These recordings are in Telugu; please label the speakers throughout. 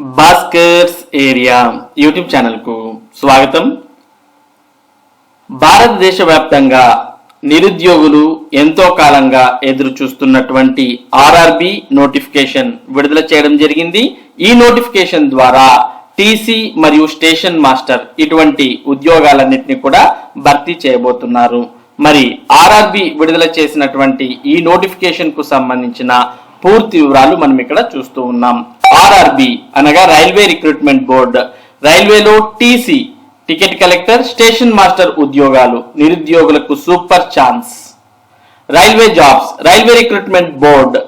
Speaker 1: భాస్కర్స్ ఏరియా యూట్యూబ్ ఛానల్కు స్వాగతం. భారతదేశ వ్యాప్తంగా నిరుద్యోగులు ఎంతో కాలంగా ఎదురు చూస్తున్నటువంటి ఆర్ఆర్బి నోటిఫికేషన్ విడుదల చేయడం జరిగింది. ఈ నోటిఫికేషన్ ద్వారా టీసీ మరియు స్టేషన్ మాస్టర్ ఇటువంటి ఉద్యోగాలన్నింటినీ కూడా భర్తీ చేయబోతున్నారు. మరి ఆర్ఆర్బి విడుదల చేసినటువంటి ఈ నోటిఫికేషన్కు సంబంధించిన పూర్తి వివరాలు మనం ఇక్కడ చూస్తూ ఉన్నాం. ఆర్ఆర్బి అనగా రైల్వే రిక్రూట్మెంట్ బోర్డ్. రైల్వేలో TC ticket collector station master ఉద్యోగాలు నిరుద్యోగులకు super chance. Railway jobs railway recruitment board.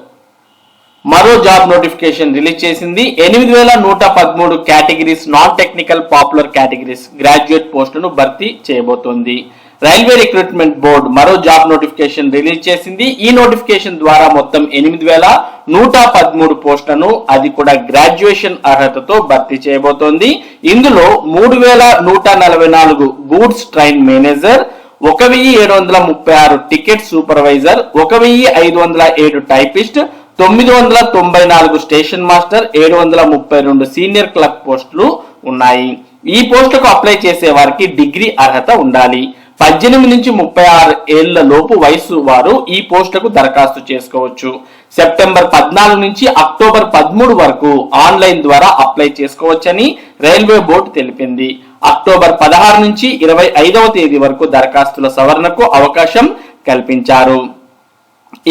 Speaker 1: మరో జాబ్ నోటిఫికేషన్ రిలీజ్ చేసింది. ఎనిమిది వేల నూట పదమూడు categories non technical popular categories graduate పోస్టులను భర్తీ చేయబోతోంది. రైల్వే రిక్రూట్మెంట్ బోర్డు మరో జాబ్ నోటిఫికేషన్ రిలీజ్ చేసింది. ఈ నోటిఫికేషన్ ద్వారా మొత్తం ఎనిమిది వేల నూట పదమూడు పోస్టులను అది కూడా గ్రాడ్యుయేషన్ అర్హతతో భర్తీ చేయబోతోంది. ఇందులో మూడు వేల నూట నలభై నాలుగు గూడ్స్ ట్రైన్ మేనేజర్ ఒక వెయ్యి ఏడు వందల ముప్పై ఆరు టికెట్ సూపర్వైజర్ ఒక వెయ్యి ఐదు వందల ఏడు టైపిస్ట్ తొమ్మిది వందల తొంభై నాలుగు స్టేషన్ మాస్టర్ ఏడు వందల ముప్పై రెండు సీనియర్ క్లర్క్ పోస్టులు ఉన్నాయి. ఈ పోస్టులకు అప్లై చేసే వారికి డిగ్రీ అర్హత ఉండాలి. పద్దెనిమిది నుంచి ముప్పై ఆరు ఏళ్ళ లోపు వయసు వారు ఈ పోస్టులకు దరఖాస్తు చేసుకోవచ్చు. సెప్టెంబర్ పద్నాలుగు నుంచి అక్టోబర్ పదమూడు వరకు ఆన్లైన్ ద్వారా అప్లై చేసుకోవచ్చని రైల్వే బోర్డు తెలిపింది. అక్టోబర్ పదహారు నుంచి ఇరవై ఐదవ తేదీ వరకు దరఖాస్తుల సవరణకు అవకాశం కల్పించారు.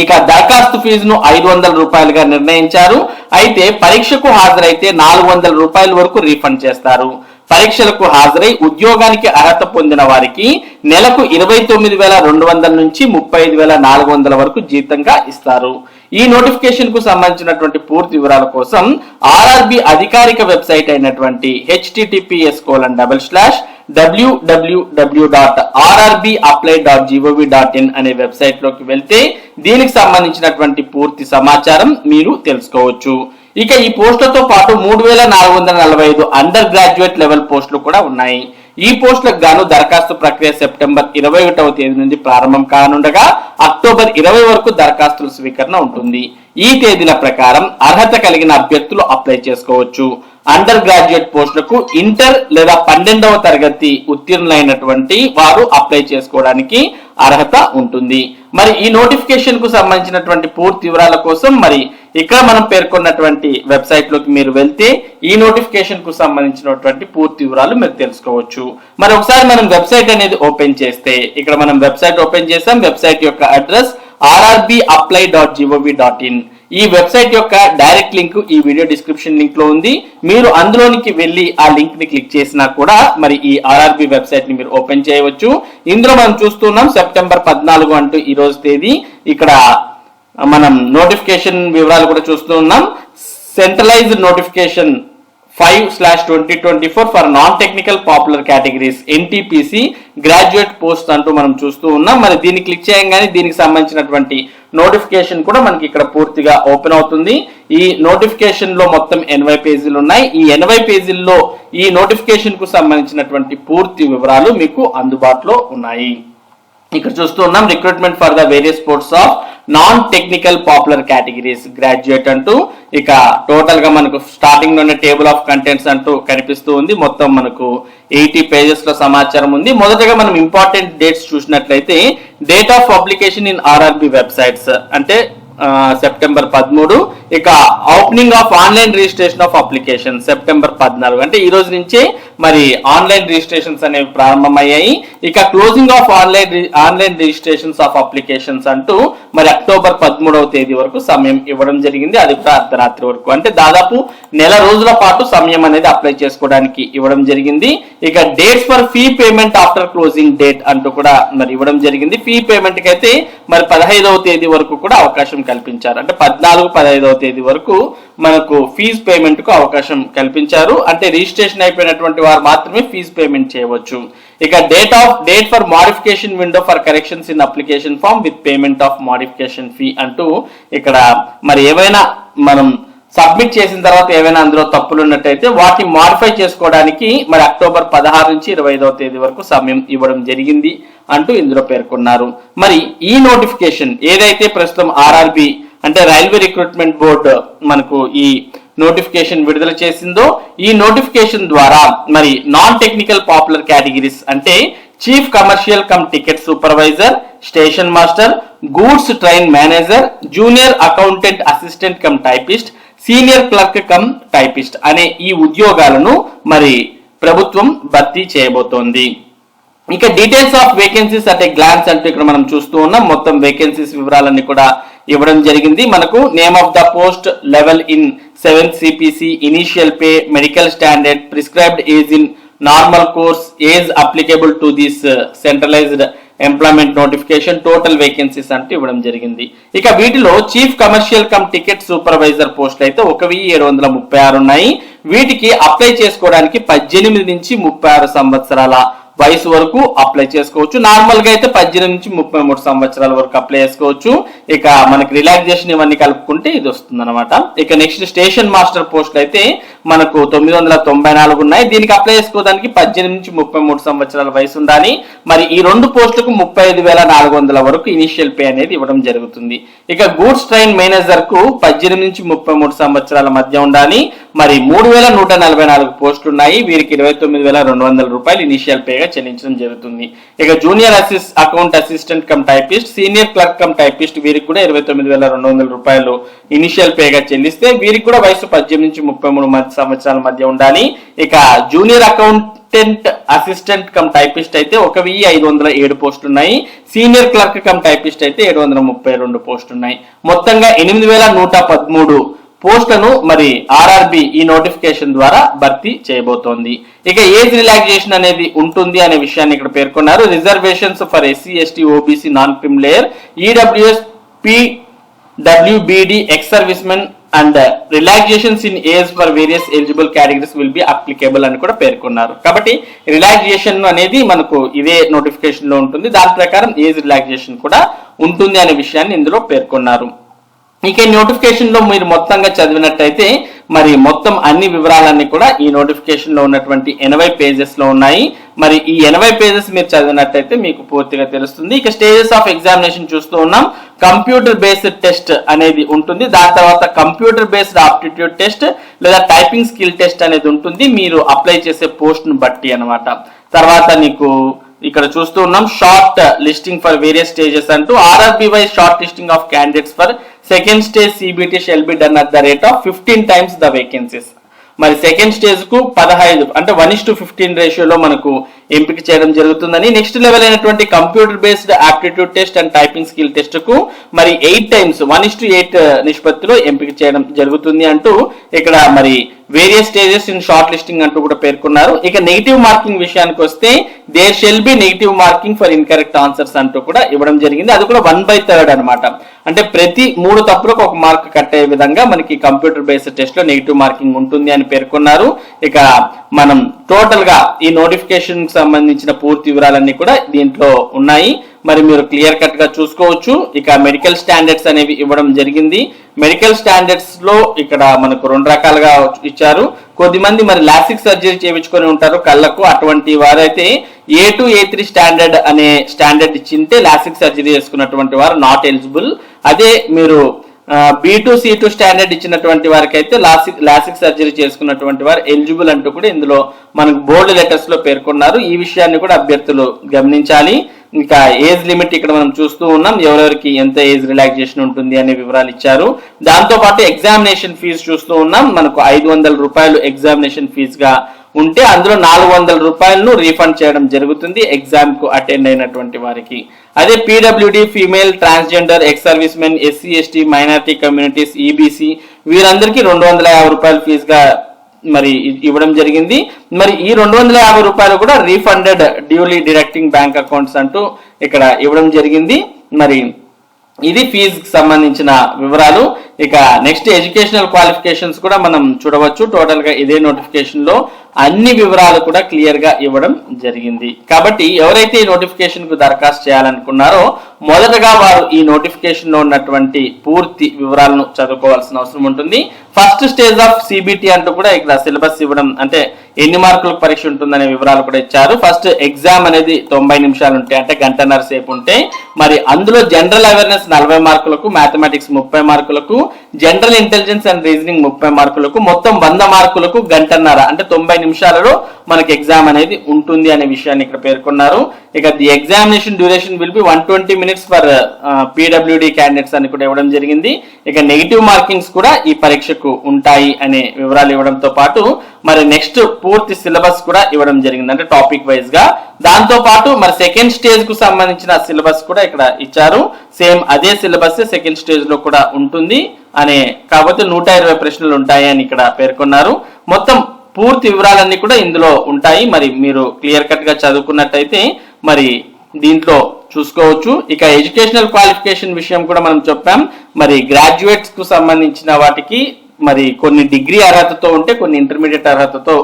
Speaker 1: ఇక దరఖాస్తు ఫీజును ఐదు వందల రూపాయలుగా నిర్ణయించారు. అయితే పరీక్షకు హాజరైతే నాలుగు వందల రూపాయల వరకు రీఫండ్ చేస్తారు. పరీక్షలకు హాజరై ఉద్యోగానికి అర్హత పొందిన వారికి నెలకు ఇరవై తొమ్మిది వేల రెండు వందల నుంచి ముప్పై ఐదు వేల నాలుగు వందల వరకు జీతంగా ఇస్తారు. ఈ నోటిఫికేషన్కు సంబంధించినటువంటి పూర్తి వివరాల కోసం ఆర్ఆర్బి అధికారిక వెబ్సైట్ అయినటువంటి HTTPS colon double slash WWW dot RRB apply dot GOV dot in అనే వెబ్సైట్లోకి వెళ్తే దీనికి సంబంధించినటువంటి పూర్తి సమాచారం మీరు తెలుసుకోవచ్చు. ఇక ఈ పోస్టులతో పాటు మూడు వేల నాలుగు వందల నలభై ఐదు అండర్ గ్రాడ్యుయేట్ లెవెల్ పోస్టులు కూడా ఉన్నాయి. ఈ పోస్టులకు గాను దరఖాస్తు ప్రక్రియ సెప్టెంబర్ ఇరవై ఒకటవ తేదీ నుండి ప్రారంభం కానుండగా అక్టోబర్ ఇరవై వరకు దరఖాస్తుల స్వీకరణ ఉంటుంది. ఈ తేదీల ప్రకారం అర్హత కలిగిన అభ్యర్థులు అప్లై చేసుకోవచ్చు. అండర్ గ్రాడ్యుయేట్ పోస్టులకు ఇంటర్ లేదా పన్నెండవ తరగతి ఉత్తీర్ణులైనటువంటి వారు అప్లై చేసుకోవడానికి అర్హత ఉంటుంది. మరి ఈ నోటిఫికేషన్కు సంబంధించినటువంటి పూర్తి వివరాల కోసం మరి ఇక్కడ మనం పేర్కొన్నటువంటి వెబ్సైట్లోకి మీరు వెళ్తే ఈ నోటిఫికేషన్కు సంబంధించినటువంటి పూర్తి వివరాలు మీరు తెలుసుకోవచ్చు. మరి ఒకసారి మనం వెబ్సైట్ అనేది ఓపెన్ చేస్తే ఇక్కడ మనం వెబ్సైట్ ఓపెన్ చేసాం. వెబ్సైట్ యొక్క address RRB apply dot GOV dot in ఈ వెబ్సైట్ యొక్క డైరెక్ట్ లింక్ ఈ వీడియో డిస్క్రిప్షన్ లింక్లో ఉంది. మీరు అందులోనికి వెళ్ళి ఆ లింక్ని క్లిక్ చేసినా కూడా మరి ఈ ఆర్ఆర్బి వెబ్సైట్ని మీరు ఓపెన్ చేయవచ్చు. ఇందులో మనం చూస్తున్నాం సెప్టెంబర్ పద్నాలుగు అంటూ ఈ రోజు తేదీ. ఇక్కడ మనం నోటిఫికేషన్ వివరాలు కూడా చూస్తూ ఉన్నాం. Centralised notification five slash twenty twenty four for non technical popular categories NTPC graduate post అంటూ మనం చూస్తూ ఉన్నాం. మరి దీన్ని క్లిక్ చేయగానే దీనికి సంబంధించినటువంటి నోటిఫికేషన్ కూడా మనకి ఇక్కడ పూర్తిగా ఓపెన్ అవుతుంది. ఈ నోటిఫికేషన్లో మొత్తం ఎనభై పేజీలు ఉన్నాయి. ఈ ఎనభై పేజీల్లో ఈ నోటిఫికేషన్కు సంబంధించినటువంటి పూర్తి వివరాలు మీకు అందుబాటులో ఉన్నాయి. ఇక్కడ చూస్తున్నాం recruitment for the various sports of non technical popular categories graduate అంటూ ఇక టోటల్గా మనకు స్టార్టింగ్లోనే టేబుల్ ఆఫ్ కంటెంట్స్ అంటూ కనిపిస్తూ ఉంది. మొత్తం మనకు ఎయిటీ పేజెస్లో సమాచారం ఉంది. మొదటగా మనం ఇంపార్టెంట్ డేట్స్ చూసినట్లయితే date of publication in RRB websites అంటే సెప్టెంబర్ పదమూడు ఇక opening of online registration of application September పద్నాలుగు. అంటే ఈ రోజు నుంచే మరి ఆన్లైన్ రిజిస్ట్రేషన్స్ అనేవి ప్రారంభమయ్యాయి. ఇక closing of online online registrations of applications అంటూ మరి అక్టోబర్ పదమూడవ తేదీ వరకు సమయం ఇవ్వడం జరిగింది. అది కూడా అర్ధరాత్రి వరకు. అంటే దాదాపు నెల రోజుల పాటు సమయం అనేది అప్లై చేసుకోవడానికి ఇవ్వడం జరిగింది. ఇక dates for fee payment after closing date అంటూ కూడా మరి ఇవ్వడం జరిగింది. ఫీ పేమెంట్కి అయితే మరి పదహైదవ తేదీ వరకు కూడా అవకాశం కల్పించారు. అంటే పద్నాలుగు పదహైదవ తేదీ వరకు మనకు ఫీజు పేమెంట్కు అవకాశం కల్పించారు. అంటే రిజిస్ట్రేషన్ అయిపోయినటువంటి వారు మాత్రమే ఫీజు పేమెంట్ చేయవచ్చు. ఇక date of date for modification window for corrections in application form with payment of modification fee అంటూ ఇక్కడ మరి ఏవైనా మనం సబ్మిట్ చేసిన తర్వాత ఏవైనా అందులో తప్పులు ఉన్నట్టయితే వాటిని మాడిఫై చేసుకోవడానికి మరి అక్టోబర్ పదహారు నుంచి ఇరవై ఐదవ తేదీ వరకు సమయం ఇవ్వడం జరిగింది అంటూ ఇందులో పేర్కొన్నారు. మరి ఈ నోటిఫికేషన్ ఏదైతే ప్రస్తుతం ఆర్ఆర్బి అంటే రైల్వే రిక్రూట్మెంట్ బోర్డు మనకు ఈ నోటిఫికేషన్ విడుదల చేసిందో ఈ నోటిఫికేషన్ ద్వారా మరి నాన్ టెక్నికల్ పాపులర్ కేటగిరీస్ అంటే chief commercial cum ticket supervisor station master goods train manager junior accountant assistant cum typist senior clerk cum typist అనే ఈ ఉద్యోగాలను మరి ప్రభుత్వం భర్తీ చేయబోతోంది. ఇక details of vacancies at a glance అంటే ఇక్కడ మనం చూస్తూ ఉన్నాం. మొత్తం వేకెన్సీస్ వివరాలన్నీ కూడా ఇవ్వడం జరిగింది. మనకు name of the post level in seven CPC initial pay medical standard prescribed age in normal course age applicable to this centralised employment notification total vacancies అంటూ ఇవ్వడం జరిగింది. ఇక వీటిలో chief commercial cum ticket supervisor పోస్టులు అయితే ఒక వెయ్యి ఏడు వందల ముప్పై ఆరు ఉన్నాయి. వీటికి అప్లై చేసుకోవడానికి పద్దెనిమిది నుంచి ముప్పై ఆరు సంవత్సరాల వయసు వరకు అప్లై చేసుకోవచ్చు. నార్మల్గా అయితే పద్దెనిమిది నుంచి ముప్పై మూడు సంవత్సరాల వరకు అప్లై చేసుకోవచ్చు. ఇక మనకి రిలాక్సేషన్ ఇవన్నీ కలుపుకుంటే ఇది వస్తుంది అనమాట ఇక నెక్స్ట్ స్టేషన్ మాస్టర్ పోస్ట్ అయితే మనకు తొమ్మిది వందల తొంభై నాలుగు ఉన్నాయి. దీనికి అప్లై చేసుకోవడానికి పద్దెనిమిది నుంచి ముప్పై మూడు సంవత్సరాల వయసు ఉండాలి. మరి ఈ రెండు పోస్టులకు ముప్పై ఐదు వేల నాలుగు వందల వరకు ఇనిషియల్ పే అనేది ఇవ్వడం జరుగుతుంది. ఇక గూడ్స్ ట్రైన్ మేనేజర్కు పద్దెనిమిది నుంచి ముప్పై మూడు సంవత్సరాల మధ్య ఉండాలి. మరి మూడు వేల నూట నలభై నాలుగు పోస్టులు ఉన్నాయి. వీరికి ఇరవై తొమ్మిది వేల రెండు వందల రూపాయలు ఇనిషియల్ పేగా చెల్లించడం జరుగుతుంది. ఇక junior అసిస్ account assistant cum typist senior clerk cum typist వీరికి కూడా ఇరవై తొమ్మిది వేల రెండు వందల రూపాయలు ఇనిషియల్ పేగా చెల్లిస్తే వీరికి కూడా వయసు పద్దెనిమిది నుంచి ముప్పై మూడు మధ్య సంవత్సరాల మధ్య ఉండాలి. ఇక junior accountant assistant cum typist అయితే ఒక వెయ్యి ఐదు వందల ఏడు పోస్టులు ఉన్నాయి సీనియర్ క్లర్క్ కమ్ టైపిస్ట్ అయితే ఏడు వందల ముప్పై రెండు పోస్టులు ఉన్నాయి మొత్తంగా ఎనిమిది వేల నూట పదమూడు పోస్టులను మరి ఆర్ఆర్బి ఈ నోటిఫికేషన్ ద్వారా భర్తీ చేయబోతోంది. ఇక ఏజ్ రిలాక్సేషన్ అనేది ఉంటుంది అనే విషయాన్ని ఇక్కడ పేర్కొన్నారు. Reservations for SC ST OBC non creamy layer EWS P WBD ex service men and relaxations in age for various eligible categories will be applicable అని కూడా పేర్కొన్నారు. కాబట్టి రిలాక్సేషన్ అనేది మనకు ఇదే నోటిఫికేషన్లో ఉంటుంది. దాని ప్రకారం ఏజ్ రిలాక్సేషన్ కూడా ఉంటుంది అనే విషయాన్ని ఇందులో పేర్కొన్నారు. ఇక ఈ నోటిఫికేషన్లో మీరు మొత్తంగా చదివినట్టయితే మరి మొత్తం అన్ని వివరాలన్నీ కూడా ఈ నోటిఫికేషన్లో ఉన్నటువంటి ఎనభై పేజెస్లో ఉన్నాయి. మరి ఈ ఎనభై పేజెస్ మీరు చదివినట్టయితే మీకు పూర్తిగా తెలుస్తుంది. ఇక స్టేజెస్ ఆఫ్ ఎగ్జామినేషన్ చూస్తూ ఉన్నాం. కంప్యూటర్ బేస్డ్ టెస్ట్ అనేది ఉంటుంది. దాని తర్వాత కంప్యూటర్ బేస్డ్ ఆప్టిట్యూడ్ టెస్ట్ లేదా టైపింగ్ స్కిల్ టెస్ట్ అనేది ఉంటుంది. మీరు అప్లై చేసే పోస్ట్ను బట్టి అన్నమాట. తర్వాత నీకు ఇక్కడ చూస్తూ ఉన్నాం short listing for various stages అంటూ RRB Y short listing of candidates for second stage CBT shall be done at the rate of fifteen times the vacancies. మరి సెకండ్ స్టేజ్కు పదహైదు అంటే వన్ ఇస్ టు ఫిఫ్టీన్ రేషియోలో మనకు ఎంపిక చేయడం జరుగుతుందని నెక్స్ట్ లెవెల్ అయినటువంటి computer based aptitude test and typing skill టెస్ట్కు మరి eight times one is to eight నిష్పత్తిలో ఎంపిక చేయడం జరుగుతుంది అంటూ ఇక్కడ మరి various stages in short listing అంటూ కూడా పేర్కొన్నారు. ఇక నెగిటివ్ మార్కింగ్ విషయానికి వస్తే there shall be negative marking for incorrect answers అంటూ కూడా ఇవ్వడం జరిగింది. అది కూడా వన్ బై థర్డ్ అనమాట అంటే ప్రతి మూడు తప్పులకు ఒక మార్క్ కట్టే విధంగా మనకి కంప్యూటర్ బేస్డ్ టెస్ట్లో నెగిటివ్ మార్కింగ్ ఉంటుంది అని పేర్కొన్నారు. ఇక మనం టోటల్గా ఈ నోటిఫికేషన్ సంబంధించిన పూర్తి వివరాలన్నీ కూడా దీంట్లో ఉన్నాయి. మరి మీరు క్లియర్ కట్గా చూసుకోవచ్చు. ఇక మెడికల్ స్టాండర్డ్స్ అనేవి ఇవ్వడం జరిగింది. మెడికల్ స్టాండర్డ్స్లో ఇక్కడ మనకు రెండు రకాలుగా ఇచ్చారు. కొద్దిమంది మరి లాసిక్ సర్జరీ చేయించుకొని ఉంటారు. కళ్ళకు అటువంటి వారైతే A two A three standard అనే స్టాండర్డ్ ఇచ్చింటే లాసిక్ సర్జరీ చేసుకున్నటువంటి వారు నాట్ ఎలిజిబుల్. అదే మీరు B two C two standard ఇచ్చినటువంటి వారికి అయితే లాసిక్ లాసిక్ సర్జరీ చేసుకున్నటువంటి వారు ఎలిజిబుల్ అంటూ కూడా ఇందులో మనకు బోర్డు లెటర్స్లో పేర్కొన్నారు. ఈ విషయాన్ని కూడా అభ్యర్థులు గమనించాలి. ఇంకా ఏజ్ లిమిట్ ఇక్కడ మనం చూస్తూ ఉన్నాం. ఎవరెవరికి ఎంత ఏజ్ రిలాక్సేషన్ ఉంటుంది అనే వివరాలు ఇచ్చారు. దాంతో పాటు ఎగ్జామినేషన్ ఫీజు చూస్తూ ఉన్నాం. మనకు ఐదు వందల రూపాయలు ఎగ్జామినేషన్ ఫీజుగా ఉంటే అందులో నాలుగు వందల రూపాయలను రీఫండ్ చేయడం జరుగుతుంది. ఎగ్జామ్కు అటెండ్ అయినటువంటి వారికి. అదే PWD female transgender ex service men SC ST minority communities EBC వీరందరికీ రెండు వందల యాభై రూపాయల ఫీజుగా మరి ఇవ్వడం జరిగింది. మరి ఈ రెండు వందల యాభై రూపాయలు కూడా refunded duly deducting bank accounts అంటూ ఇక్కడ ఇవ్వడం జరిగింది. మరి ఇది ఫీజుకి సంబంధించిన వివరాలు. ఇక నెక్స్ట్ ఎడ్యుకేషనల్ క్వాలిఫికేషన్స్ కూడా మనం చూడవచ్చు. టోటల్గా ఇదే నోటిఫికేషన్లో అన్ని వివరాలు కూడా క్లియర్గా ఇవ్వడం జరిగింది. కాబట్టి ఎవరైతే ఈ నోటిఫికేషన్కు దరఖాస్తు చేయాలనుకున్నారో మొదటగా వారు ఈ నోటిఫికేషన్లో ఉన్నటువంటి పూర్తి వివరాలను చదువుకోవాల్సిన అవసరం ఉంటుంది. ఫస్ట్ స్టేజ్ ఆఫ్ సిబిటి అంటూ కూడా ఇక్కడ సిలబస్ ఇవ్వడం అంటే ఎన్ని మార్కులకు పరీక్ష ఉంటుందనే వివరాలు కూడా ఇచ్చారు. ఫస్ట్ ఎగ్జామ్ అనేది తొంభై నిమిషాలు ఉంటాయి అంటే గంటన్నర సేపు ఉంటాయి మరి అందులో జనరల్ అవేర్నెస్ నలభై మార్కులకు మ్యాథమెటిక్స్ ముప్పై మార్కులకు జనరల్ ఇంటెలిజెన్స్ అండ్ రీజనింగ్ ముప్పై మార్కులకు మొత్తం వంద మార్కులకు గంటన్నర అంటే తొంభై నిమిషాలలో మనకి ఎగ్జామ్ అనేది ఉంటుంది అనే విషయాన్ని ఇక్కడ పేర్కొన్నారు. ఇక the examination duration will be one twenty minutes for PWD candidates అని కూడా ఇవ్వడం జరిగింది. ఇక నెగిటివ్ మార్కింగ్స్ కూడా ఈ పరీక్షకు ఉంటాయి అనే వివరాలు ఇవ్వడంతో పాటు మరి నెక్స్ట్ పూర్తి సిలబస్ కూడా ఇవ్వడం జరిగింది. అంటే టాపిక్ వైజ్గా. దాంతో పాటు మరి సెకండ్ స్టేజ్కు సంబంధించిన సిలబస్ కూడా ఇక్కడ ఇచ్చారు. సేమ్ అదే సిలబస్ సెకండ్ స్టేజ్లో కూడా ఉంటుంది అనే కాకపోతే నూట ఇరవై ప్రశ్నలు ఉంటాయి అని ఇక్కడ పేర్కొన్నారు. మొత్తం పూర్తి వివరాలన్నీ కూడా ఇందులో ఉంటాయి. మరి మీరు క్లియర్ కట్గా చదువుకున్నట్టయితే మరి దీంట్లో చూసుకోవచ్చు. ఇక ఎడ్యుకేషనల్ క్వాలిఫికేషన్ విషయం కూడా మనం చెప్పాం. మరి గ్రాడ్యుయేట్స్కు సంబంధించిన వాటికి మరి కొన్ని డిగ్రీ అర్హతతో ఉంటే కొన్ని ఇంటర్మీడియట్ అర్హతతో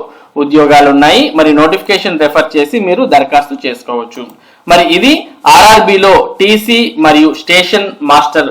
Speaker 1: ఉద్యోగాలు ఉన్నాయి. మరి నోటిఫికేషన్ రెఫర్ చేసి మీరు దరఖాస్తు చేసుకోవచ్చు. మరి ఇది ఆర్ఆర్బిలో టీసీ మరియు స్టేషన్ మాస్టర్